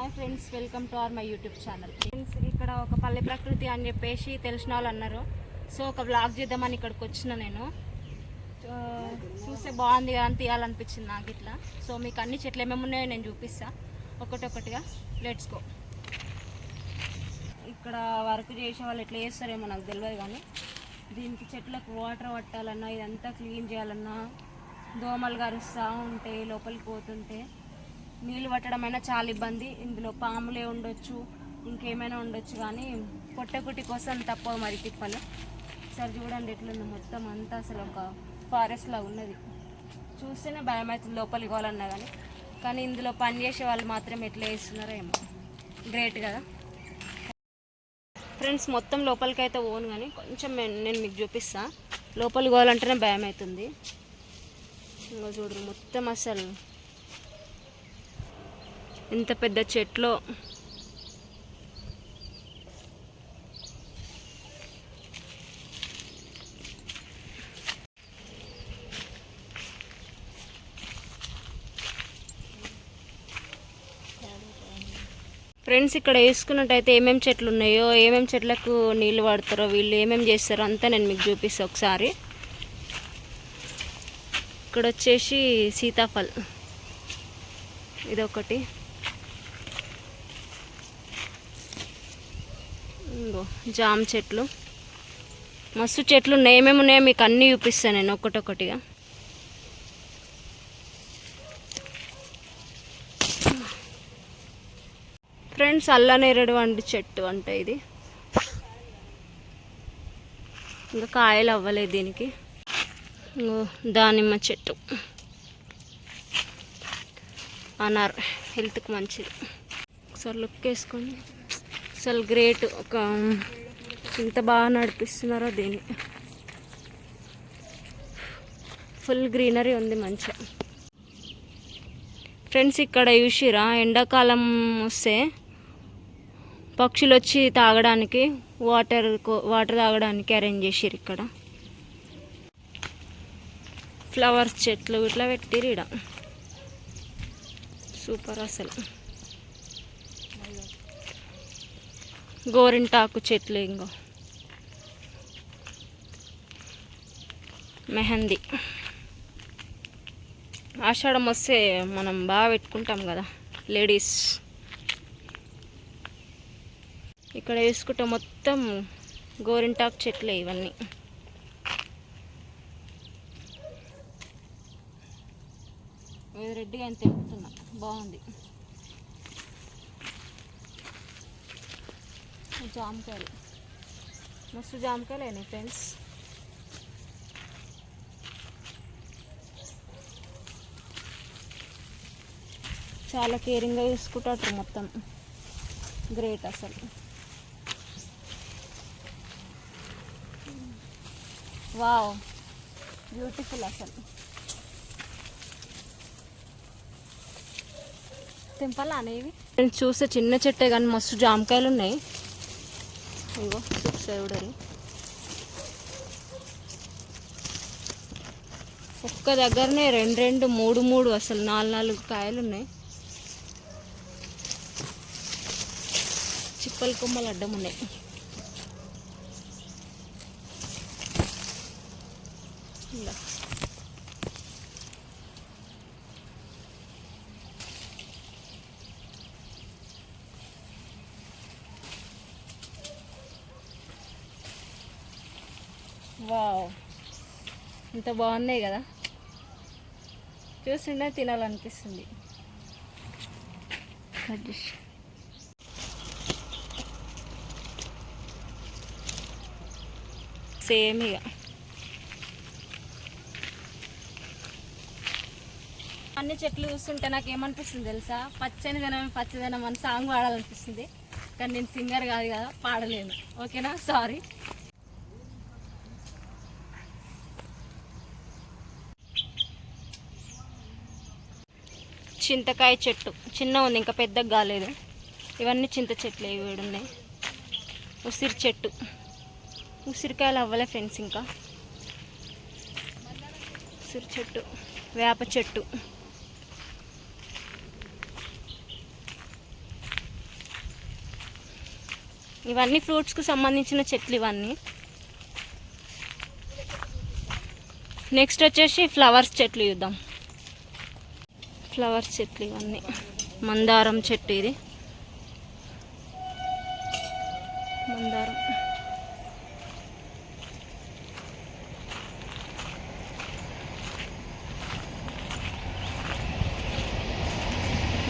Hi friends welcome to our my YouTube channel. Friends ఇక్కడ ఒక పల్లె ప్రకృతి అని చెప్పేసి తెలిసిన వాళ్ళు అన్నారు. సో ఒక బ్లాగ్ చేద్దామని ఇక్కడికి వచ్చిన నేను. చూస్తే బాగుంది కదా అని తీయాలనిపించింది నాకు ఇట్లా. సో మీకు అన్ని చెట్లు ఏమేమి ఉన్నాయో నేను చూపిస్తా. ఒకటొకటిగా లెట్స్ గో ఇక్కడ వర్క్ చేసే వాళ్ళు ఎట్లా చేస్తారేమో నాకు తెలియదు కానీ దీనికి చెట్లకు వాటర్ పట్టాలన్నా ఇదంతా క్లీన్ చేయాలన్నా దోమలు కరుస్తూ ఉంటే లోపలికి పోతుంటే నీళ్ళు పట్టడం అయినా చాలా ఇబ్బంది. ఇందులో పాములే ఉండొచ్చు ఇంకేమైనా ఉండొచ్చు కానీ పొట్టకుటి కోసం తప్పవు మరి తిప్పలు. సరే చూడండి ఎట్లుంది మొత్తం అంతా అసలు ఒక ఫారెస్ట్ లాగా ఉన్నది. చూస్తేనే భయం అవుతుంది లోపలికి పోవాలన్నా కానీ. కానీ ఇందులో పని చేసే వాళ్ళు మాత్రం ఎట్లా చేస్తున్నారో ఏమో. గ్రేట్ కదా. ఫ్రెండ్స్ మొత్తం లోపలికి అయితే పోను కానీ కొంచెం నేను నేను మీకు చూపిస్తాను లోపలికి పోవాలంటేనే భయం అవుతుంది ఇంకా చూడరు మొత్తం అసలు ఎంత పెద్ద చెట్లు. ఫ్రెండ్స్ ఇక్కడ వేసుకున్నట్టయితే ఏమేమి చెట్లు ఉన్నాయో ఏమేమి చెట్లకు నీళ్ళు పడతారో వీళ్ళు ఏమేమి చేస్తారో అంతా నేను మీకు చూపిస్తాను ఒకసారి. ఇక్కడ వచ్చేసి సీతాఫల్. ఇదొకటి. ఇంగో జామ చెట్లు. మస్తు చెట్లు ఉన్నాయి. ఏమేమి ఉన్నాయో మీకు అన్నీ చూపిస్తాను నేను ఒక్కటొక్కటిగా. ఫ్రెండ్స్ అల్లనేరడు వంటి చెట్టు అంటే ఇది. ఇంకా కాయలు అవ్వలేదు దీనికి. ఇంగో దానిమ్మ చెట్టు. అన్నారు హెల్త్కి మంచిది. ఒకసారి లుక్ వేసుకోండి అసలు గ్రేట్. ఒక ఇంత బాగా నడిపిస్తున్నారో దీన్ని ఫుల్ గ్రీనరీ ఉంది మంచిగా. ఫ్రెండ్స్ ఇక్కడ చూసిరా ఎండాకాలం వస్తే పక్షులు వచ్చి తాగడానికి వాటర్ కో- వాటర్ తాగడానికి అరేంజ్ చేసిర్రు ఇక్కడ. ఫ్లవర్స్ చెట్లు ఇట్లా పెట్టిరు ఇక్కడ సూపర్ అసలు. గోరింటాకు చెట్లు ఇంకో మెహందీ. ఆషాఢం వస్తే మనం బాగా పెట్టుకుంటాం కదా లేడీస్. ఇక్కడ వేసుకుంటే మొత్తం గోరింటాకు చెట్లే ఇవన్నీ. రెడ్డిగా అని తెంపుతున్నా. బాగుంది. జామకాయలు. మస్తు జామకాయలు అయినాయి ఫ్రెండ్స్ చాలా కేరింగ్గా చూసుకుంటారు మొత్తం. గ్రేట్ అసలు. వావ్ బ్యూటిఫుల్ అసలు. తెంపాలా అనేవి నేను చూస్తే చిన్న చెట్టే కానీ మస్తు జామకాయలు ఉన్నాయి. ఇగో చూడరు ఒక్క దగ్గరనే రెండు రెండు మూడు మూడు అసలు నాలుగు నాలుగు కాయలు ఉన్నాయి చిప్పల కొమ్మలు అడ్డం ఉన్నాయి. వావ్. ఇంత బాగున్నాయి కదా. చూస్తుంటే తినాలనిపిస్తుంది. సేమ్ ఇక అన్ని చెట్లు చూస్తుంటే నాకు ఏమనిపిస్తుంది తెలుసా? పచ్చని దినం పచ్చదనం అని సాంగ్ పాడాలనిపిస్తుంది. కానీ నేను సింగర్ కాదు కదా పాడలేను. ఓకేనా? సారీ చింతకాయ చెట్టు. చిన్న ఉంది ఇంకా పెద్దగా కాలేదు. ఇవన్నీ చింత చెట్లు ఇవి ఉన్నాయి. ఉసిరి చెట్టు. ఉసిరికాయలు అవ్వలే ఫ్రెండ్స్ ఇంకా. ఉసిరి చెట్టు వేప చెట్టు. ఇవన్నీ ఫ్రూట్స్కు సంబంధించిన చెట్లు ఇవన్నీ. నెక్స్ట్ వచ్చేసి ఫ్లవర్స్ చెట్లు చూద్దాం. ఫ్లవర్స్ చెట్లు ఇవన్నీ. మందారం చెట్టు ఇది. మందారం.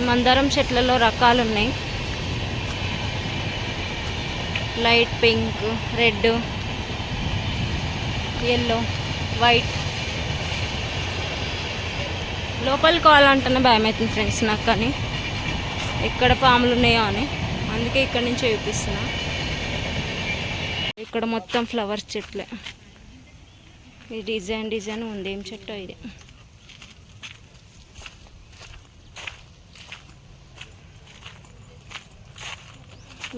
మందారం చెట్లలో రకాలు ఉన్నాయి. Light pink red yellow white లోపలికి పోవాలంటేనే భయం అవుతుంది ఫ్రెండ్స్ నాకు కానీ. ఎక్కడ పాములు ఉన్నాయో అని. అందుకే ఇక్కడ నుంచి చూపిస్తున్నా. ఇక్కడ మొత్తం ఫ్లవర్స్ చెట్లే. ఈ డిజైన్ డిజైన్ ఉంది. ఏం చెట్టు ఇది?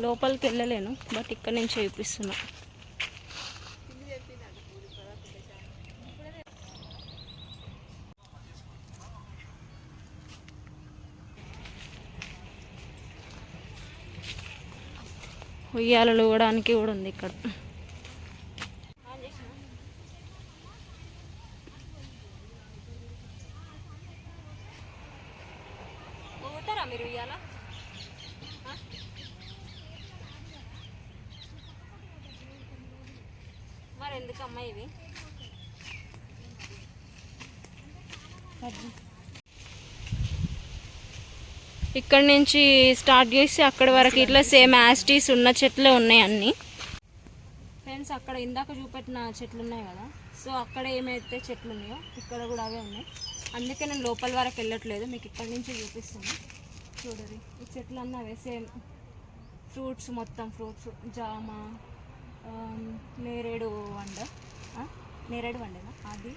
లోపలికి వెళ్ళలేను బట్ ఇక్కడ నుంచి చూపిస్తున్నా. ఉయ్యాలలు ఊగడానికి కూడా ఉంది ఇక్కడ. మీరు ఉయ్యాల? మరి ఎందుకమ్మా ఇవి? ఇక్కడ నుంచి స్టార్ట్ చేసి అక్కడ వరకు ఇట్లా సేమ్ యాస్టీస్ ఉన్న చెట్లే ఉన్నాయి అన్ని. ఫ్రెండ్స్ అక్కడ ఇందాక చూపెట్టిన చెట్లు ఉన్నాయి కదా. సో అక్కడ ఏమైతే చెట్లు ఉన్నాయో ఇక్కడ కూడా అవే ఉన్నాయి. అందుకే నేను లోపల వరకు వెళ్ళట్లేదు. మీకు ఇక్కడ నుంచి చూపిస్తాను. చూడండి. ఈ చెట్లు అన్నీ అవే సేమ్. ఫ్రూట్స్ మొత్తం ఫ్రూట్స్ జామ um, నేరేడు వండ. నేరేడు వండేనా? అది.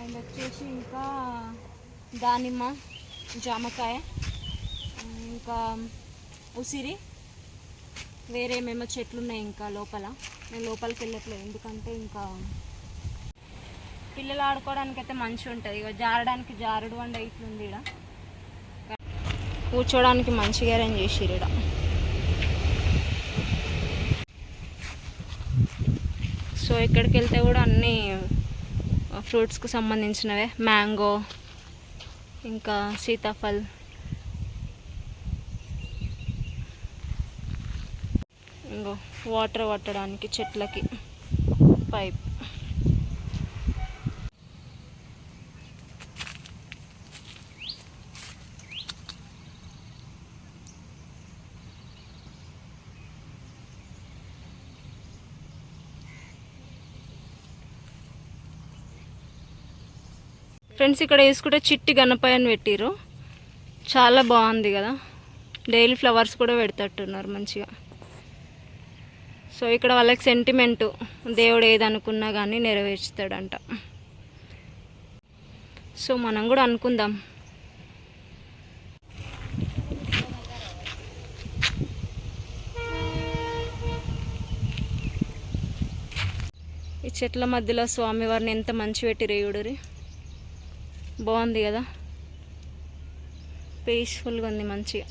అండ్ వచ్చేసి ఇంకా దానిమ్మ జామకాయ ఇంకా ఉసిరి. వేరే ఏమేమో చెట్లు ఉన్నాయి ఇంకా లోపల. నేను లోపలికి వెళ్ళట్లేదు. ఎందుకంటే ఇంకా పిల్లలు ఆడుకోవడానికి అయితే మంచిగా ఉంటుంది ఇక జారడానికి జారుడు వండ ఇట్లుంది ఇక్కడ కూర్చోడానికి మంచిగా అరేంజ్ చేసిరు ఇక్కడ సో ఇక్కడికి వెళ్తే కూడా అన్ని ఫ్రూట్స్కి సంబంధించినవే. మ్యాంగో ఇంకా సీతాఫల్ ఇంకో వాటర్ పట్టడానికి చెట్లకి పైప్. ఫ్రెండ్స్ ఇక్కడ వేసుకుంటే చిట్టి గణపయ్య అని పెట్టిరు చాలా బాగుంది కదా. డైలీ ఫ్లవర్స్ కూడా పెడతట్టున్నారు మంచిగా. సో ఇక్కడ వాళ్ళకి సెంటిమెంటు దేవుడు ఏదనుకున్నా కానీ నెరవేర్చుతాడంట. సో మనం కూడా అనుకుందాం. ఈ చెట్ల మధ్యలో స్వామివారిని ఎంత మంచి పెట్టి రేయుడురి బాగుంది కదా? పీస్ఫుల్గా ఉంది మంచిగా.